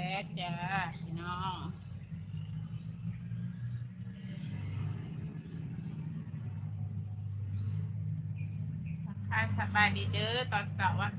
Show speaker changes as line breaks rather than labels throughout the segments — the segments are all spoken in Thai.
แล้จ้าพี่น้องทักทายสบายดีเด้อตอนเสาร์วัน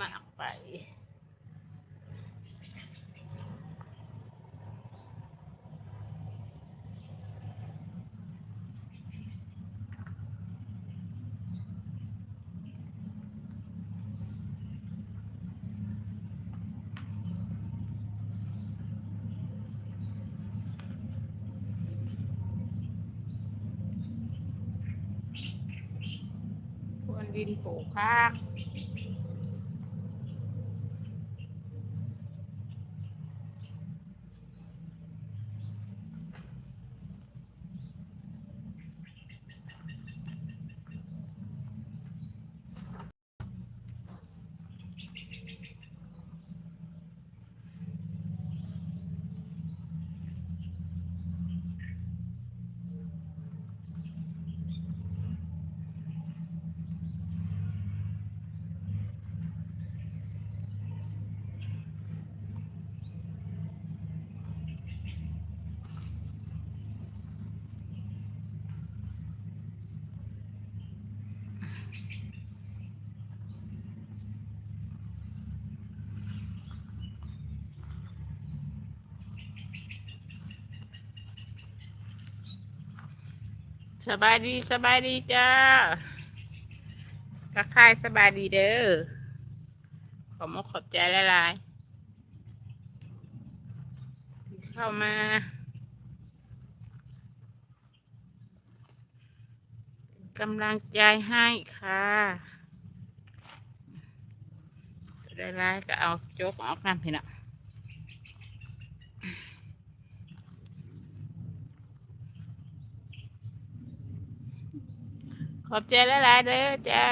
มากไป ควรดินปลูกผัก สบายดีสบายดีจ้าทักทายสบายดีเด้อ ขอมขอบใจหลายๆที่เข้ามากำลังใจให้ค่ะได้ร้ายก็เอาโจ๊กออกน้ำพี่น้อง ขอบใจหลายๆเด้อจ้า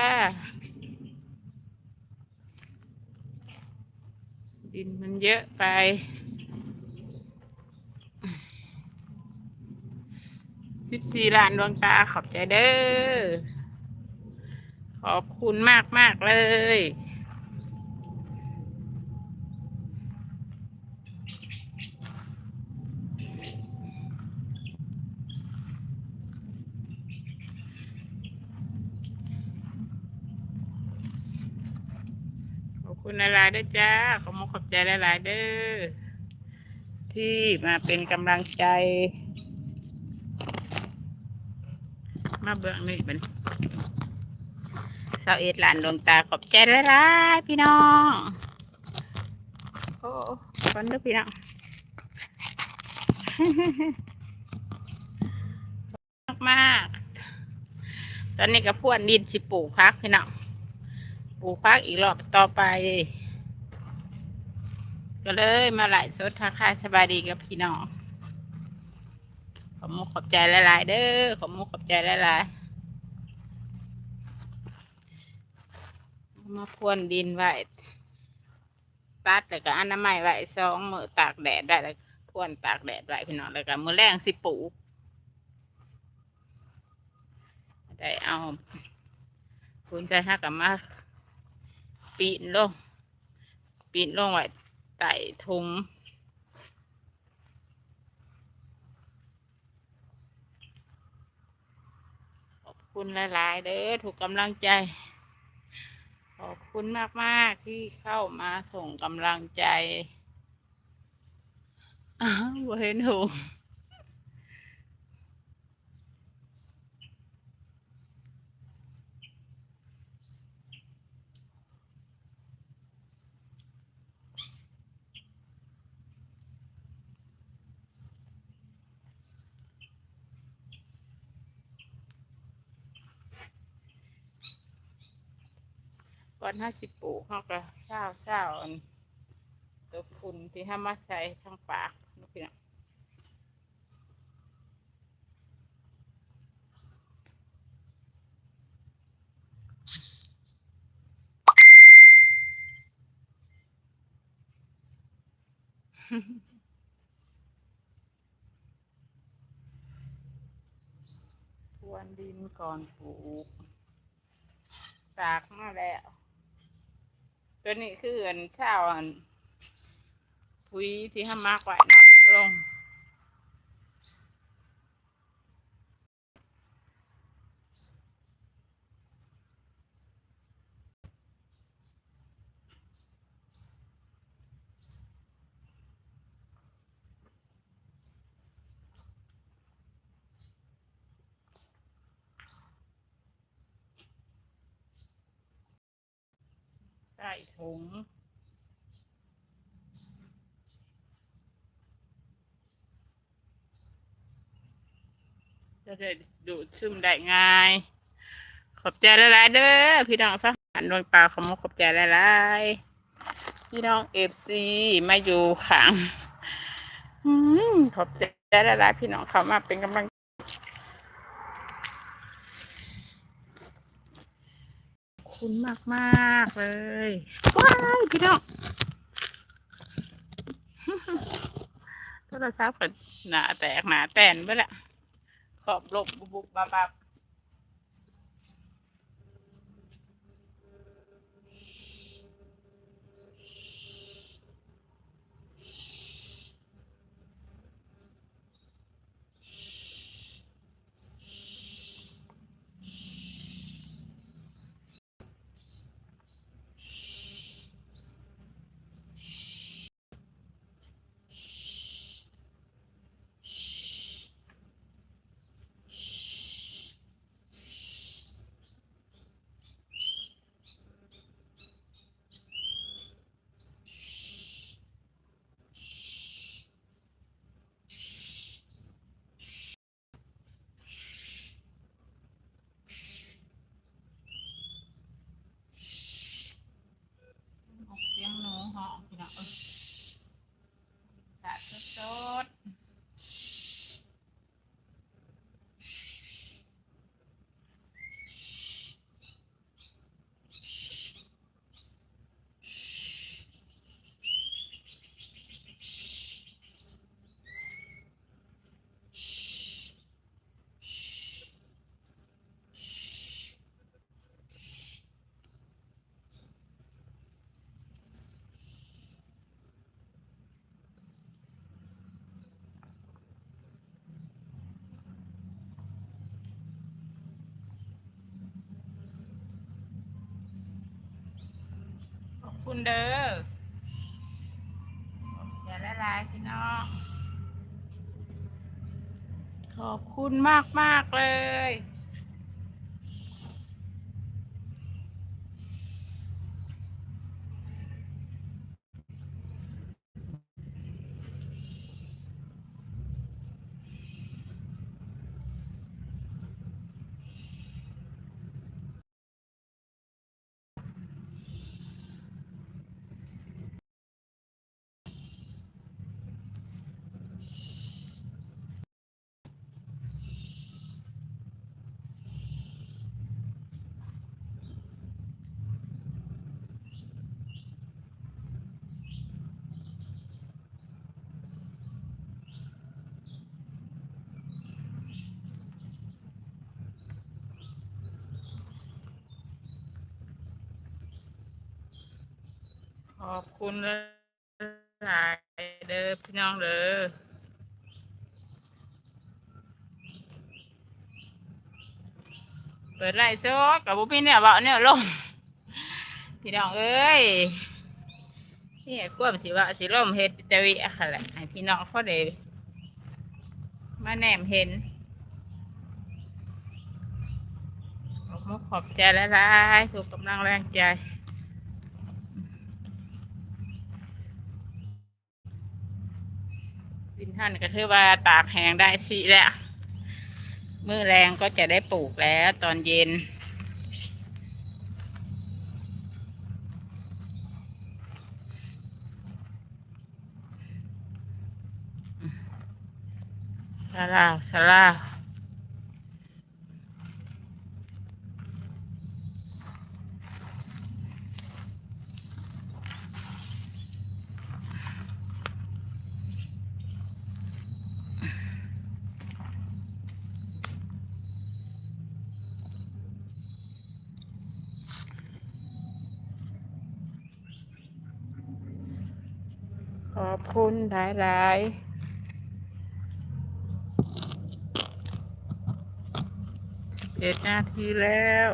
ดินมันเยอะไป สิบสี่ล้านดวงตาขอบใจเด้อ ขอบคุณมากมากเลย คุณหลายด้วยจ้า ขอมขอบใจหลายๆเด้อ ที่มาเป็นกำลังใจ มาเบื้องนี่เป็นสาวเอ็ดหลานดวงตาขอบใจหลายๆพี่น้อง โอ้ฟันเด้อพี่น้องมากๆตอนนี้ก็พรวนดินสิปลูกพักพี่น้อง ลูกพักอีกรอบต่อไป ก็เลยมาหลายสดทักทายสบายดีกับพี่น้องขอมุกขอบใจหลายๆเด้อขอมุกขอบใจหลายๆมาพรวนดินไว้ตัดแล้วก็อนามัยไว้สองมือตากแดดได้แล้วพรวนตากแดดไว้พี่น้องแล้วก็มือแรงสิปลูกได้เอาคุณใจฮักกับมา ปีนลง ปีนลงไว้ไต่ทุงขอบคุณหลาย ๆ เด้อถูกกำลังใจ ขอบคุณมาก ๆ ที่เข้ามาส่งกำลังใจอ้าวเห็นหูก ก่อนห้าสิบปลูกเขาก็เศร้าเศร้าอันตัวฝุ่นที่ห้ามาใส่ทางปากนี่พี่น้องพรวนดินก่อนปลูกตากมาแล้ว ตัวนี้คืออันเช้าอันปุ๋ยที่ห้ามากไว้เนาะลง ส่ถุงจะได้ดูดซึมได้ง่าย ขอบใจหลายๆเด้อพี่น้องสหารดวงตาขโมขอบใจหลายๆพี่น้องเอฟซีมาอยู่ขังขอบใจหลายๆพี่น้องเขามาเป็นกำลัง ขอบ คุณมากมากๆเลยว้ายพี่น้องโทรศัพท์ก็หนาแตกหนาแตนไปละขอบลบบุบบุบบับ อบคุณเด้ออย่าละลายพี่น้องขอบคุณมากมากๆเลย ขอบคุณหลายเด้อพี่น้องเด้อเปิดไล่โซกกับบุพี่เนี่ยเบาเนี่ยลงพี่น้องเอ้ยนี่ควมสิว่าสิล่มเฮ็ดแตวิอะค่ะแหละให้พี่น้องเขาได้มาแนมเห็นขอบมุกขอบใจหลายๆถูกกำลังแรงใจ ท่านก็ถือว่าตากแห้งได้สิแล้วมือแรงก็จะได้ปลูกแล้วตอนเย็น สลาวสลาว ขอบคุณหลายหลายเอ็ดนาทีแล้ว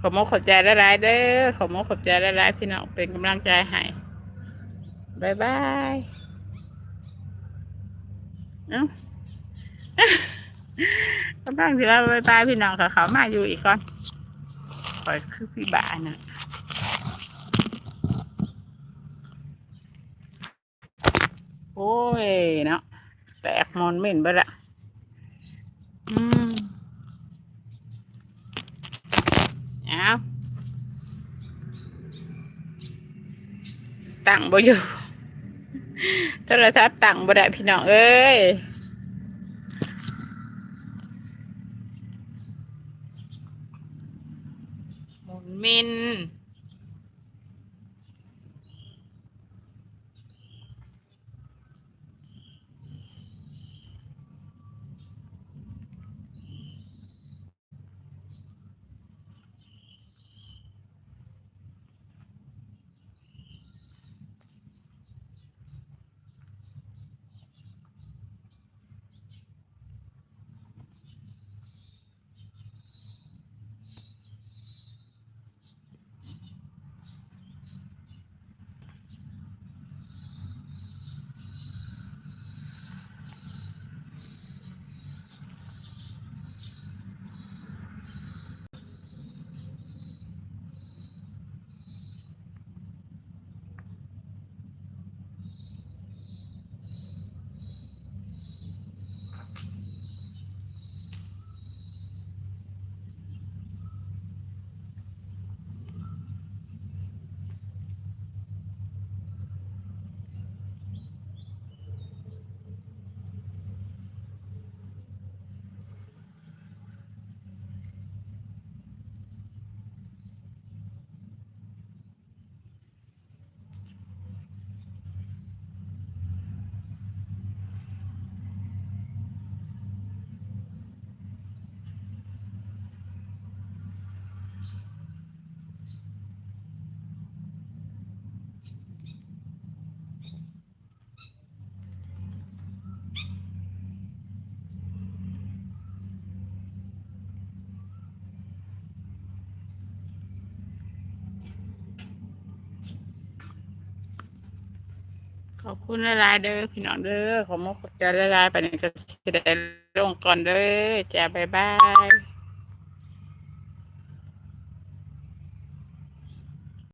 ขอมกขอบใจหลายๆเด้อขอมกขอบใจหลายๆพี่น้องเป็นกำลังใจให้บายบายเอ้ากำลังสิว่าบายบายพี่น้องค่ะเขามาอยู่อีกก่อนคอยคือพี่บ้านน่ะ โอ้ยเนาะแตกมอนเหม็นไปละอืมเอาตั้งบ่อยู่โทรศัพท์ตั้งบ่ได้พี่น้องเอ้ยหมุนมิน ขอบคุณละลายเด้อพี่น้องเด้อขอมกขอบใจะลายไปนี่ก็สิได้ลงก่อนเด้อจ้าบ๊ายบาย